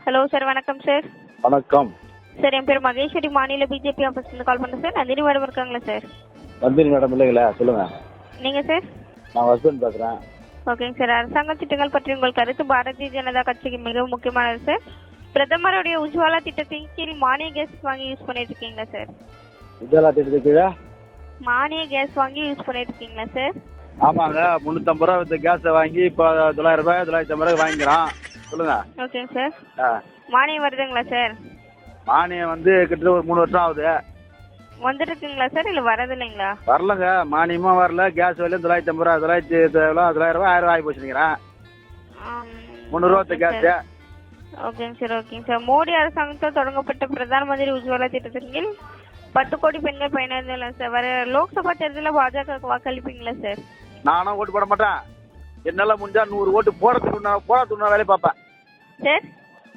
Hello sir வணக்கம் sir வணக்கம். Sir என் பேர் மகேஸ்வரி. மாநில பிஜேபி ஆஃபீஸ்லேருந்து கால் பண்ணுறேன் சார் நந்தினி மேடம் இருக்காங்களா சார் நந்தினி மேடம் இல்லைங்களா? சொல்லுங்க. நீங்கள் சார் நான் ஹஸ்பண்ட் பேசுகிறேன் ஓகேங்க சார் அரசாங்க திட்டங்கள் பற்றி உங்கள் கருத்து பாரதிய ஜனதா கட்சிக்கு மிகவும் முக்கியமானது சார் பிரதமருடைய உஜ்வாலா திட்டத்தின் கீழ் மானிய கேஸ் வாங்கி யூஸ் பண்ணிட்டு இருக்கீங்களா சார் விஜயலா திட்டத்துக்கு கீழே? மானிய கேஸ் வாங்கி யூஸ் பண்ணிட்டு இருக்கீங்களா சார் ஆமாங்க. முந்நூற்றம்பது ரூபா வித்த கேஸை வாங்கி இப்போ தொள்ளாயிரம் ரூபாய் தொள்ளாயிரத்தி ஐம்பது ரூபாய் வாங்கிக்கிறான் சொல்லுங்க. ஓகேங்க சார் ஆ. மானியம் வருதுங்களா சார் மானியம் வந்து கிட்டத்தட்ட ஒரு மூணு வருஷம் ஆகுது. வந்துட்டு இருக்குங்களா சார் இல்லை வரது இல்லைங்களா வரலங்க. மானியமும் வரல. கேஸ் விலையும் தொள்ளாயிரத்தி ஐம்பது ரூபா தொள்ளாயிரத்தி எவ்வளோ தொள்ளாயிரம் ரூபாய் ஆயிரம் ரூபாய் ஆகி போச்சுங்கிறேன் முந்நூறுரூவா கேஸு ஓகேங்க சார் ஓகேங்க சார் மோடி அரசாங்கத்தால் தொடங்கப்பட்ட பிரதான் மந்திரி உஜ்வாலா திட்டத்தின் கீழ் பத்து கோடி பெண்கள் பயனடைந்தலாம் சார் வர லோக்சபா தேர்தலில் பாஜக வாக்களிப்பீங்களா சார் நானும் ஓட்டு போட மாட்டேன். என்னால் முடிஞ்சா நூறு ஓட்டு போகிறதுக்கு நான் போகிறதுக்கு நான் வேலையை பார்ப்பேன். சார்?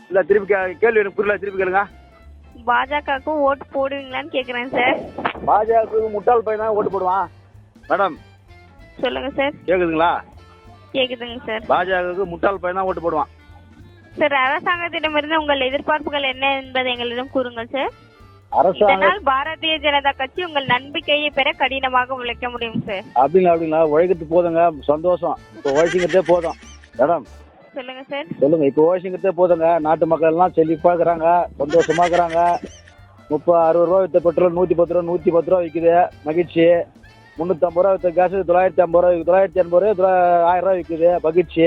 இல்லை திருப்பி கே- கேள்வி எனக்கு புரியல திருப்பி கேளுங்க. பாஜகவுக்கு ஓட்டு போடுவீங்களான்னு கேட்குறேன் சார். பாஜக முட்டாள் பையன் தான் ஓட்டு போடுவான். மேடம் சொல்லுங்க சார். கேக்குதுங்களா? கேக்குதுங்க சார். பாஜகவுக்கு முட்டாள் பையன் தான் ஓட்டு போடுவான். சார் அரசாங்கத்திடமிருந்து உங்கள் எதிர்பார்ப்புகள் என்ன என்பதை எங்களிடம் கூறுங்கள் சார். அரசாங்கம் பாரதிய ஜனதா கட்சி உங்கள் நம்பிக்கையை பெற கடினமாக உழைக்க முடியும் சார் அப்படிங்களா அப்படிங்களா? உழைக்கிறது போதுங்க. சந்தோஷம். இப்போ உழைச்சிங்கிறதே போதும். மேடம். சொல்லுங்க சார் சொல்லுங்க இப்போ உழைச்சிங்கிறதே போதுங்க. நாட்டு மக்கள் எல்லாம் செழிப்பா இருக்கிறாங்க சந்தோஷமா இருக்கிறாங்க முப்பது அறுபது ரூபா வித்த பெட்ரோல் நூற்றி பத்து ரூபா நூற்றி பத்து ரூபா விற்குது மகிழ்ச்சி. முந்நூற்றம்பது ரூபா வித்த கேஸ் தொள்ளாயிரத்தி ஐம்பது ரூபா தொள்ளாயிரத்தி எண்பது ரூபா ஆயிரம் ரூபா விற்குது மகிழ்ச்சி.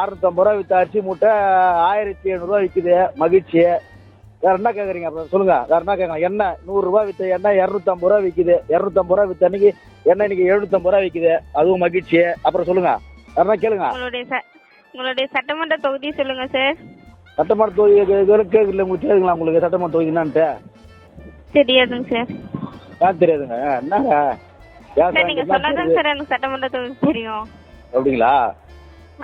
அறுநூத்தம்பது ரூபா வித்த அரிசி மூட்டை ஆயிரத்தி எழுநூறுவா விற்குது மகிழ்ச்சி. வேற என்ன கேட்குறீங்க அப்புறம் சொல்லுங்க. வேற என்ன கேட்கலாம் எண்ணெய் நூறுரூவா வித்த எண்ணெய் இரநூத்தம்பது ரூபா விற்குது இரநூத்தம்பது ரூபா வித்த அன்னைக்கு எண்ணெய் இன்னைக்கு எழுநூத்தம்பது ரூபா விற்குது அதுவும் மகிழ்ச்சி. அப்புறம் சொல்லுங்க. வேற என்ன கேளுங்க. உங்களுடைய சட்டமன்ற தொகுதி சொல்லுங்க சார் சட்டமன்ற தொகுதி கேட்கல உங்களுக்கு தெரியுங்களா உங்களுக்கு சட்டமன்ற தொகுதி என்னன்ட்டு தெரியாதுங்க சார் ஏன் தெரியாதுங்க. என்னங்க? நீங்க சொன்னாதான் சார் எனக்கு சட்டமன்ற தொகுதி தெரியும். அப்படிங்களா?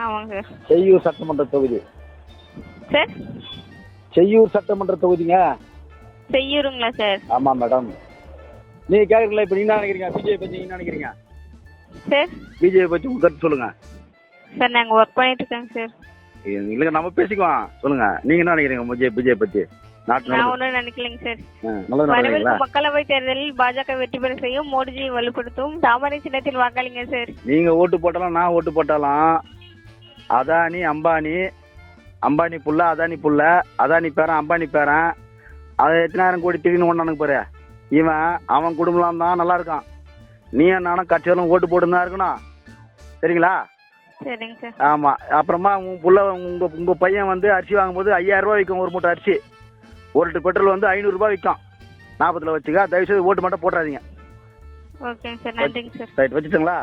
ஆமாங்க. செய்யூர் சட்டமன்ற தொகுதி. சார் செய்யூர் சட்டமன்ற தொகுதிங்க? செய்யூருங்களா சார்? ஆமாம் மேடம். நீங்கள் கேட்குறீங்களா இப்போ நீங்க நினைக்கிறீங்க? பிஜேபி பற்றி நீங்க என்ன நினைக்கிறீங்க? சார்? பிஜேபி பற்றி உங்க கருத்து சொல்லுங்க. சார் நாங்கள் ஒர்க் பண்ணிட்டு இருக்கோங்க சார். இல்லைங்க நம்ம பேசிக்குவோம். சொல்லுங்க. நீங்க என்ன நினைக்கிறீங்க பிஜே பிஜேபி பற்றி நாட்டு நான் ஒன்றும் நினைக்கலைங்க சார். வரவிருக்கும் மக்களவை தேர்தலில் பாஜக வெற்றி பெற செய்யும் மோடிஜியை வலுப்படுத்தும் தாமரை சின்னத்தில் வாக்களிங்க சார். நீங்க ஓட்டு போட்டாலும் நான் ஓட்டு போட்டாலும் அதானி அம்பானி அம்பானி புள்ள அதானி புள்ள அதானி பேரன் அம்பானி பேரன். அதை எத்தனாயிரம் கோடி திடீர்னு ஒன்றானுங்க பாரு. இவன் அவன் குடும்பம் தான் நல்லா இருக்கான். நீ நானும் கட்சியாலும் ஓட்டு போட்டுன்னு தான் இருக்கணும். சரிங்களா? சரிங்க சார். ஆமா. அப்புறமா உன் புள்ள உங்க உங்க பையன் வந்து அரிசி வாங்கும்போது ஐயாயிரம் ரூபாய் விற்கும் ஒரு மூட்டை அரிசி. ஒரு லிட்டர் பெட்ரோல் வந்து ஐநூறுரூபா விற்கும் நாற்பதுல வச்சுக்க. தயவுசெய்து ஓட்டு மட்டும் போட்டுறாதீங்க. ஓகேங்க சார். நன்றிங்க சார். ரைட் வச்சுட்டுங்களா?